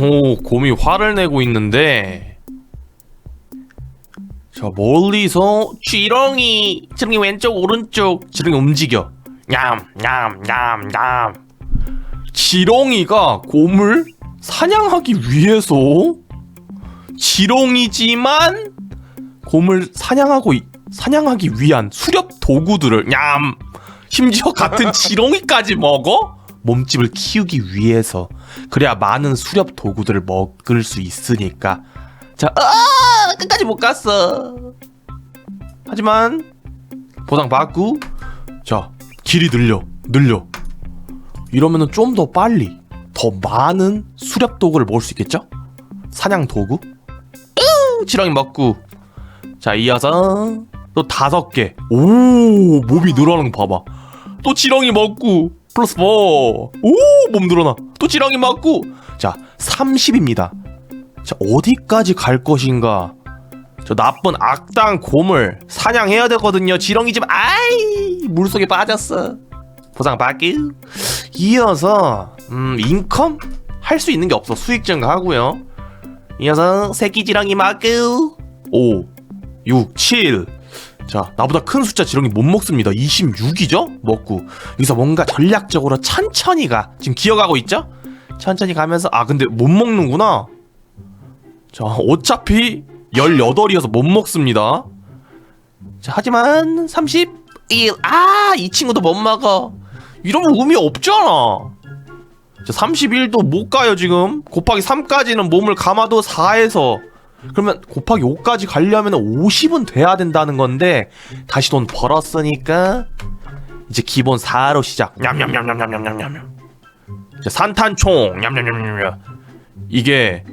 오, 곰이 화를 내고 있는데. 자, 멀리서 지렁이, 지렁이 왼쪽, 오른쪽, 지렁이 움직여. 냠, 냠, 냠, 냠. 지렁이가 곰을 사냥하기 위해서 지렁이지만 곰을 사냥하고 이- 사냥하기 위한 수렵 도구들을 냠 심지어 같은 지렁이까지 먹어 몸집을 키우기 위해서 그래야 많은 수렵 도구들을 먹을 수 있으니까. 자 아, 끝까지 못 갔어. 하지만 보상 받고 자 길이 늘려 늘려. 이러면은 좀 더 빨리 더 많은 수렵 도구를 먹을 수 있겠죠? 사냥 도구? 으, 지렁이 먹고. 자 이어서 또 다섯 개. 오 몸이 늘어나는 거 봐봐. 또 지렁이 먹고 플러스 4. 오 몸 늘어나. 또 지렁이 먹고 자 30입니다. 자 어디까지 갈 것인가? 저 나쁜 악당 곰을 사냥해야 되거든요. 지렁이 좀 아이 물속에 빠졌어. 보상 받기. 이어서 음 인컴 할 수 있는 게 없어. 수익 증가하고요. 이어서 새끼 지렁이 먹고 5 6 7 자, 나보다 큰 숫자 지렁이 못 먹습니다. 26이죠? 먹고. 여기서 뭔가 전략적으로 천천히 가. 지금 기어가고 있죠? 천천히 가면서, 아, 근데 못 먹는구나. 자, 어차피 18이어서 못 먹습니다. 자, 하지만 31. 아, 이 친구도 못 먹어. 이러면 의미 없잖아. 자, 31도 못 가요, 지금. 곱하기 3까지는 몸을 감아도 4에서 그러면 곱하기 5까지 가려면 50은 돼야 된다는 건데 다시 돈 벌었으니까 이제 기본 4로 시작 냠냠냠냠냠냠냠냠 이제 산탄총 냠냠냠냠냠 이게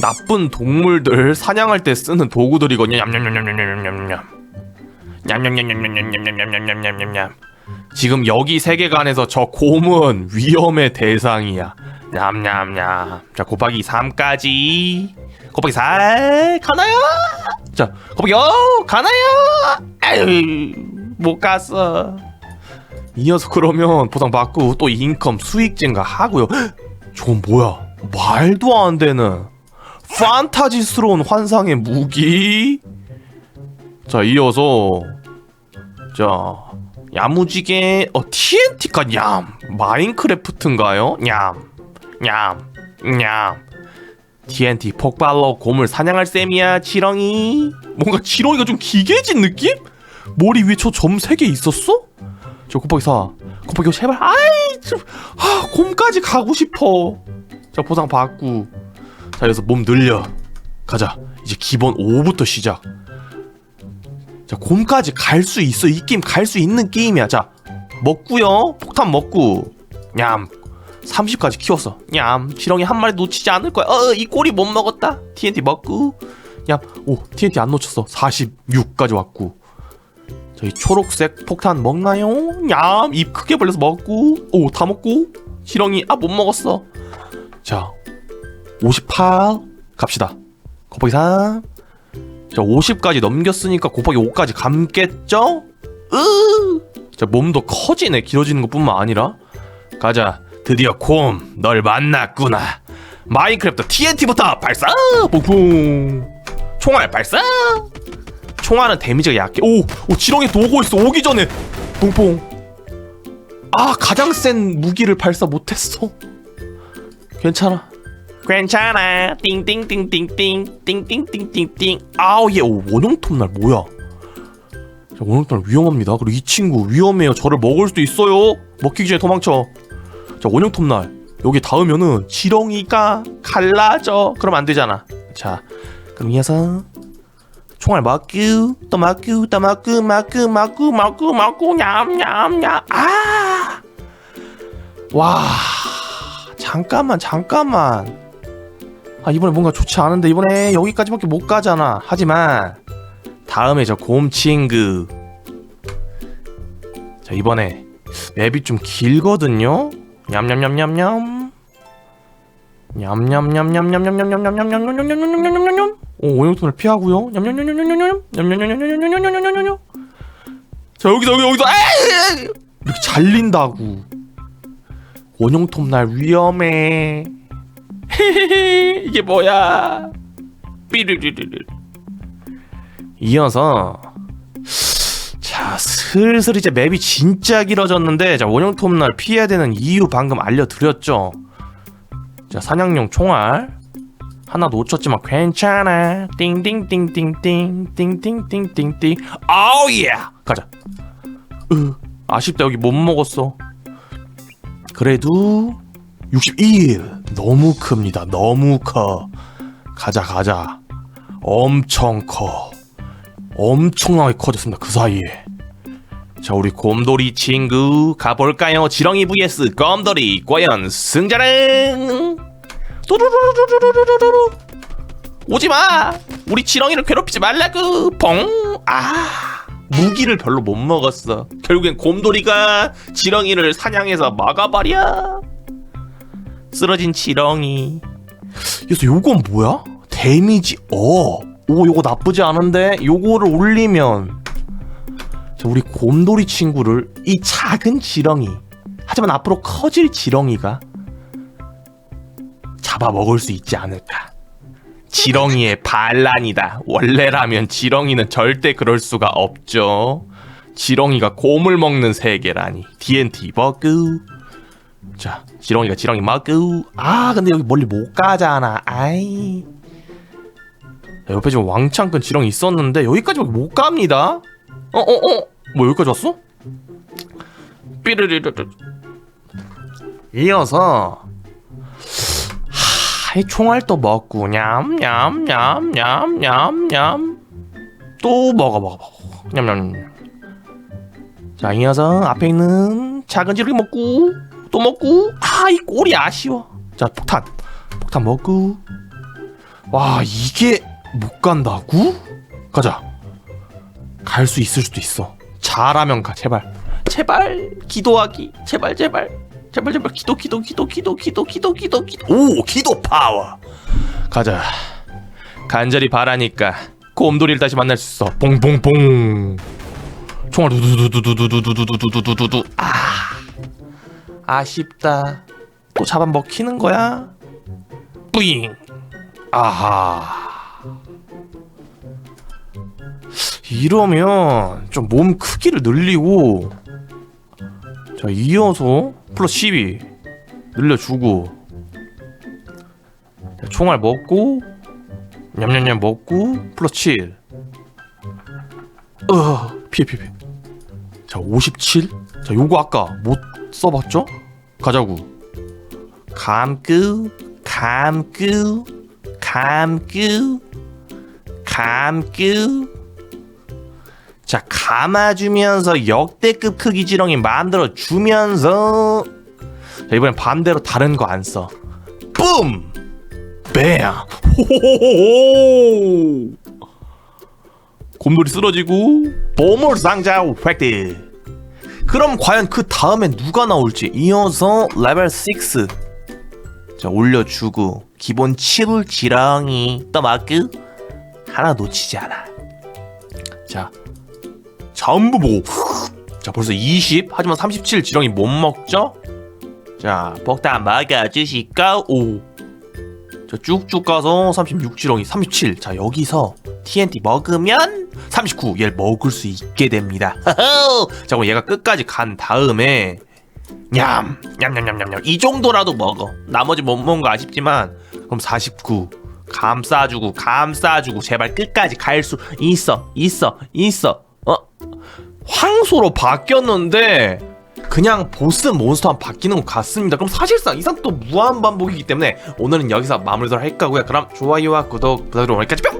나쁜 동물들 사냥할 때 쓰는 도구들이거든요 냠냠냠냠냠냠냠냠 냠냠냠냠냠냠냠냠냠냠냠 지금 여기 세계관에서 저 곰은 위험의 대상이야 냠냠냠 자 곱하기 3까지 곱하기 4 가나요? 자 곱하기 5 가나요? 에이 못 갔어. 이어서 그러면 보상 받고 또 인컴 수익 증가 하고요. 저건 뭐야? 말도 안 되는 판타지스러운 환상의 무기? 자 이어서 자 야무지게 어 TNT가 냠. 마인크래프트인가요? 냠 냠 냠 TNT 폭발로 곰을 사냥할 셈이야 지렁이. 뭔가 지렁이가 좀 기계진 느낌? 머리 위에 저점 3개 있었어? 저 곱하기 4 곱하기 5 제발. 아이 좀, 아 곰까지 가고 싶어. 자 보상 받고. 자 여기서 몸 늘려. 가자. 이제 기본 5부터 시작. 자 곰까지 갈 수 있어. 이 게임 갈 수 있는 게임이야. 자 먹고요. 폭탄 먹고. 냠 30까지 키웠어. 냠, 지렁이 한 마리 놓치지 않을 거야. 어, 이 꼬리 못 먹었다. TNT 먹고. 냠, 오, TNT 안 놓쳤어. 46까지 왔고. 저희 초록색 폭탄 먹나요? 냠, 입 크게 벌려서 먹고. 오, 다 먹고. 지렁이, 아, 못 먹었어. 자, 58 갑시다. 곱하기 3. 자, 50까지 넘겼으니까 곱하기 5까지 감겠죠? 으! 자, 몸도 커지네. 길어지는 것 뿐만 아니라. 가자. 드디어 곰, 널 만났구나. 마인크래프트 TNT부터 발사! 퐁퐁. 총알 발사! 총알은 데미지가 약해. 오, 오 지렁이 또 오고 있어. 오기 전에. 퐁퐁. 아, 가장 센 무기를 발사 못했어. 괜찮아. 괜찮아. 띵띵띵띵띵. 띵띵띵띵띵. 아우, 얘 오, 원형톱 날 뭐야? 자, 원형톱 날 위험합니다. 그리고 이 친구 위험해요. 저를 먹을 수도 있어요. 먹히기 전에 도망쳐. 자 원형톱 날. 여기 닿으면은 지렁이가 갈라져. 그러면 안 되잖아. 자 그럼 이어서 총알 맞고 또 맞고 또 맞고 맞고 맞고 맞고 맞고 냠냠냠. 아와 잠깐만 잠깐만. 아 이번에 뭔가 좋지 않은데 이번에 여기까지밖에 못 가잖아. 하지만 다음에 저 곰친구. 자 이번에 맵이 좀 길거든요 냠냠냠냠냠 냠냠냠냠냠냠냠냠냠냠냠냠냠냠냠냠냠냠냠 오 오영통을 피하고요 냠냠냠냠냠냠냠냠 냠냠냠냠냠냠냠냠냠 자 여기서 여기 여기서 에이! 이렇게 잘린다고 원용톱 날 위험해. 이게 뭐야? 삐르르르르. 이어서 자 슬슬 이제 맵이 진짜 길어졌는데 자 원형 톱 날 피해야 되는 이유 방금 알려드렸죠. 자 사냥용 총알 하나 놓쳤지만 괜찮아. 띵띵띵띵띵 띵띵띵띵띵. 아우 예. 가자. 으, 아쉽다 여기 못 먹었어. 그래도 61 너무 큽니다. 너무 커. 가자 가자. 엄청 커. 엄청나게 커졌습니다. 그 사이에. 자 우리 곰돌이 친구 가볼까요? 지렁이 vs 곰돌이 과연 승자는? 도루루루루루루루루 오지마! 우리 지렁이를 괴롭히지 말라고! 뽕아! 무기를 별로 못 먹었어. 결국엔 곰돌이가 지렁이를 사냥해서 막아버려. 쓰러진 지렁이. 그래서 요건 뭐야? 데미지 어. 오 요거 나쁘지 않은데? 요거를 올리면 자, 우리 곰돌이 친구를 이 작은 지렁이 하지만 앞으로 커질 지렁이가 잡아먹을 수 있지 않을까? 지렁이의 반란이다. 원래라면 지렁이는 절대 그럴 수가 없죠. 지렁이가 곰을 먹는 세계라니. DNT 버그. 자 지렁이가 지렁이 먹그. 아 근데 여기 멀리 못 가잖아. 아이. 야, 옆에 지금 왕창 큰 지렁이 있었는데 여기까지밖에 못 갑니다 어, 어, 어? 뭐 여기까지 왔어? 삐르르르르. 이어서 하, 이 총알도 먹고 냠냠냠냠냠냠 또 먹어 먹어 먹어 냠냠. 자 이어서 앞에 있는 작은 지렁이 먹고 또 먹고 아이 꼴이 아쉬워. 자 폭탄 폭탄 먹고 와 이게 못 간다고? 가자. 갈 수 있을 수도 있어. 잘하면 가, 제발. 제발 기도하기. 제발 제발. 제발 제발 기도 기도 기도 기도 기도 기도 기도 기도. 오, 기도 파워. 가자. 간절히 바라니까 곰돌이를 다시 만날 수 있어. 봉봉봉. 총알 두두두두두두두두두두두두두. 아. 아쉽다. 또 잡아 먹히는 거야? 뿌잉. 아하. 이러면 좀 몸 크기를 늘리고 자 이어서 플러스 12 늘려주고 자, 총알 먹고 냠냠냠 먹고 플러스 7 어, 피해 피해 피해 자 57? 자 요거 아까 못 써봤죠? 가자구 감구 감구 감구 감구 자 감아주면서 역대급 크기 지렁이 만들어 주면서 자 이번엔 반대로 다른 거 안 써. 뿜! 뱀! 호호호호! 곰돌이 쓰러지고 보물 상자 획득. 그럼 과연 그 다음에 누가 나올지 이어서 레벨 6. 자 올려주고 기본 7 지렁이 또 마크 하나 놓치지 않아. 자 전부 보고 자 벌써 20 하지만 37 지렁이 못 먹죠? 자 폭탄 먹어주시고 오. 자 쭉쭉 가서 36 지렁이 37. 자 여기서 TNT 먹으면 39. 얘를 먹을 수 있게 됩니다. 자 그럼 얘가 끝까지 간 다음에 냠 냠냠냠냠냠 이 정도라도 먹어. 나머지 못 먹은 거 아쉽지만 그럼 49. 감싸주고 감싸주고 제발 끝까지 갈 수 있어 있어 있어 어 황소로 바뀌었는데 그냥 보스 몬스터만 바뀌는 것 같습니다. 그럼 사실상 이상 또 무한 반복이기 때문에 오늘은 여기서 마무리를 할 거고요. 그럼 좋아요와 구독 부탁드리고 오늘까지 뿅!